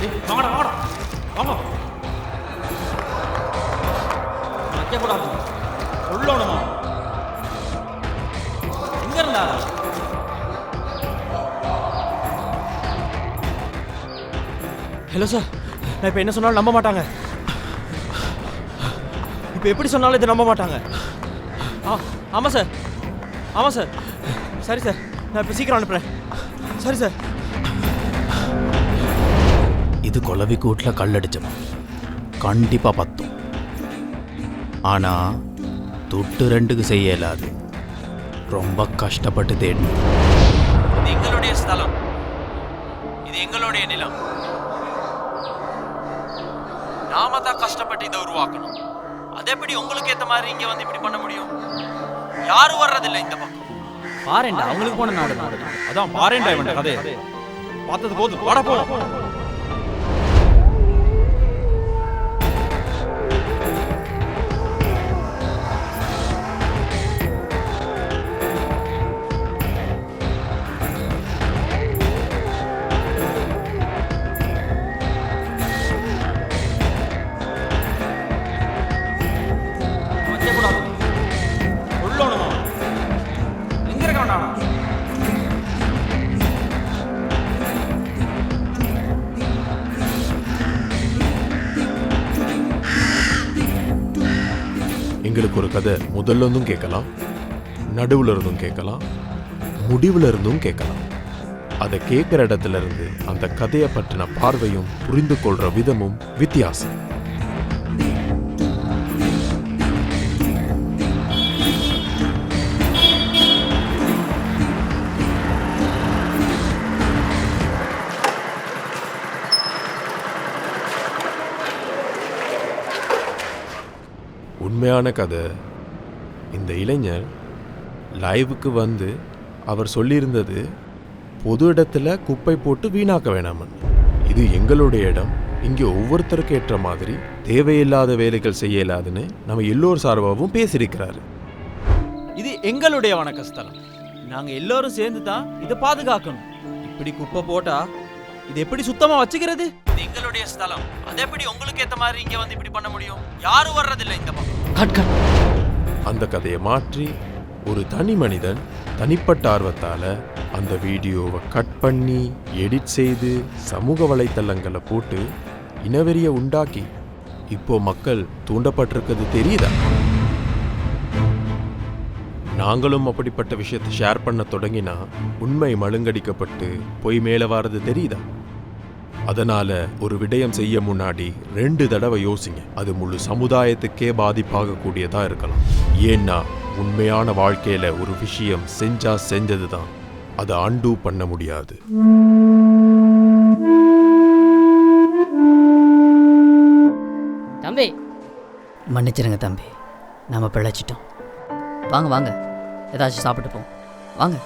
வாங்கடா வாங்கடா. வாங்க. வைக்கக்கூடாது. சொல்லணுமா எங்க இருந்தா? ஹலோ சார் நான் இப்போ என்ன சொன்னாலும் நம்ப மாட்டாங்க. இப்போ எப்படி சொன்னாலும் இதை நம்ப மாட்டாங்க. ஆ ஆமாம் சார் ஆமாம் சார் சரி சார் நான் இப்போ சீக்கிரம் அனுப்புகிறேன் சரி சார் இது கொலவி கூட்டில் கல்லடிச்சவன் கண்டிப்பாக பத்தும். ஆனால் துட்டு ரெண்டுக்கு செய்ய இயலாது ரொம்ப கஷ்டப்பட்டு தேடணும் இது எங்களுடைய ஸ்தலம். இது எங்களுடைய நிலம். நாம தான் கஷ்டப்பட்டு இதை உருவாக்கணும். அது எப்படி உங்களுக்கு ஏத்த மாதிரி இங்க வந்து இப்படி பண்ண முடியும்? யாரும் வர்றதில்லை இந்த பக்கம். பாருண்டா அவங்களுக்கு போன நாடு. அதான் பாருண்டா இவன் கதை பார்த்தது போதும். வாடா போ. எங்களுக்கு ஒரு கதை முதல்ல இருந்தும் கேட்கலாம் நடுவில் இருந்தும் கேட்கலாம் முடிவில் இருந்தும் கேட்கலாம். அதை கேட்குற இடத்துல இருந்து அந்த கதையை பற்றின பார்வையும் புரிந்து கொள்ற விதமும் வித்தியாசம். உண்மையான கதை. இந்த இளைஞர் லைவுக்கு வந்து அவர் சொல்லியிருந்தது பொது இடத்துல குப்பை போட்டு வீணாக்க வேணாமன். இது எங்களுடைய இடம். இங்கே ஒவ்வொருத்தருக்கு ஏற்ற மாதிரி தேவையில்லாத வேலைகள் செய்ய இயலாதுன்னு நம்ம எல்லோர் சார்பாகவும் பேசியிருக்கிறாரு. இது எங்களுடைய வணக்க ஸ்தலம் நாங்க எல்லாரும் சேர்ந்து தான் இதை பாதுகாக்கணும். இப்படி குப்பை போட்டா இது எப்படி சுத்தமா வச்சுக்கிறது? இது எங்களுடைய ஸ்தலம். அது எப்படி உங்களுக்கு ஏத்த மாதிரி இங்க வந்து இப்படி பண்ண முடியும்? யாரும் வர்றதில்லை இந்த பக்கம். அந்த கதையை மாற்றி ஒரு தனி மனிதன் தனிப்பட்ட ஆர்வத்தால அந்த வீடியோவை கட் பண்ணி எடிட் செய்து சமூக வலைத்தளங்களை போட்டு இனவெறிய உண்டாக்கி இப்போ மக்கள் தூண்டப்பட்டிருக்கிறது தெரியுதா? நாங்களும் அப்படிப்பட்ட விஷயத்தை ஷேர் பண்ண தொடங்கினா உண்மை மழுங்கடிக்கப்பட்டு பொய் மேலே வாரது தெரியுதா? அதனால ஒரு விடயம் செய்ய முன்னாடி ரெண்டு தடவை யோசிங்க. அது முழு சமுதாயத்துக்கே பாதிப்பாக கூடியதா இருக்கலாம். ஏன்னா உண்மையான வாழ்க்கையில ஒரு விஷயம் செஞ்சா செஞ்சதுதான். அதை அண்டூ பண்ண முடியாது. தம்பி. மன்னிச்சிருங்க தம்பி. நம்ம பிழைச்சிட்டோம். வாங்க வாங்க. ஏதாச்சும் சாப்பிட்டு போவோம் வாங்க.